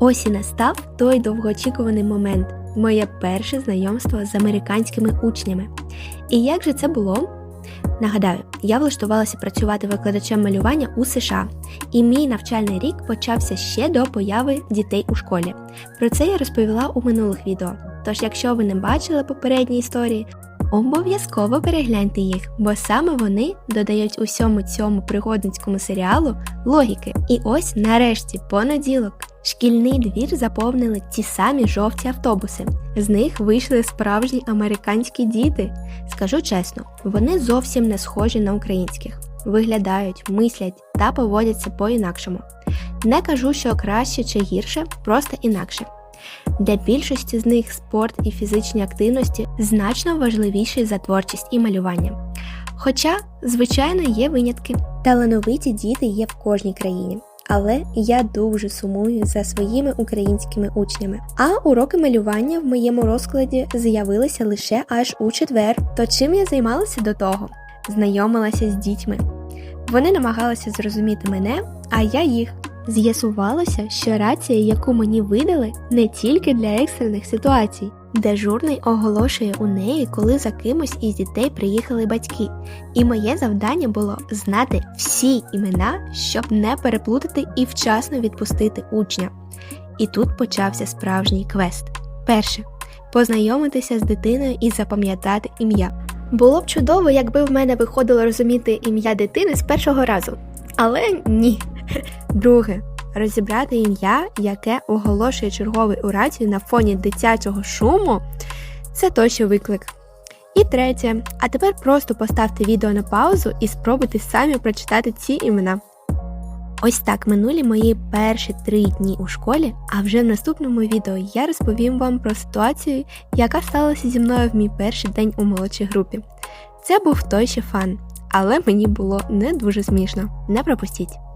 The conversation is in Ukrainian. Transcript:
Ось і настав той довгоочікуваний момент моє перше знайомство з американськими учнями. І як же це було? Нагадаю, я влаштувалася працювати викладачем малювання у США, і мій навчальний рік почався ще до появи дітей у школі. Про це я розповіла у минулих відео. Тож, якщо ви не бачили попередні історії, обов'язково перегляньте їх, бо саме вони додають усьому цьому пригодницькому серіалу логіки. І ось нарешті понеділок. Шкільний двір заповнили ті самі жовті автобуси. З них вийшли справжні американські діти. Скажу чесно, вони зовсім не схожі на українських. Виглядають, мислять та поводяться по-інакшому. Не кажу, що краще чи гірше, просто інакше. Для більшості з них спорт і фізичні активності значно важливіші за творчість і малювання. Хоча, звичайно, є винятки. Талановиті діти є в кожній країні. Але я дуже сумую за своїми українськими учнями. А уроки малювання в моєму розкладі з'явилися лише аж у четвер. То чим я займалася до того? Знайомилася з дітьми. Вони намагалися зрозуміти мене, а я їх. З'ясувалося, що рація, яку мені видали, не тільки для екстрених ситуацій. Дежурний оголошує у неї, коли за кимось із дітей приїхали батьки, і моє завдання було знати всі імена, щоб не переплутати і вчасно відпустити учня. І тут почався справжній квест. Перше познайомитися з дитиною і запам'ятати ім'я. Було б чудово, якби в мене виходило розуміти ім'я дитини з першого разу, але ні. Друге розібрати ім'я, яке оголошує черговий у рацію на фоні дитячого шуму, це точно виклик. І третє, а тепер просто поставте відео на паузу і спробуйте самі прочитати ці імена. Ось так минулі мої перші три дні у школі, а вже в наступному відео я розповім вам про ситуацію, яка сталася зі мною в мій перший день у молодшій групі. Це був той ще фан, але мені було не дуже смішно. Не пропустіть!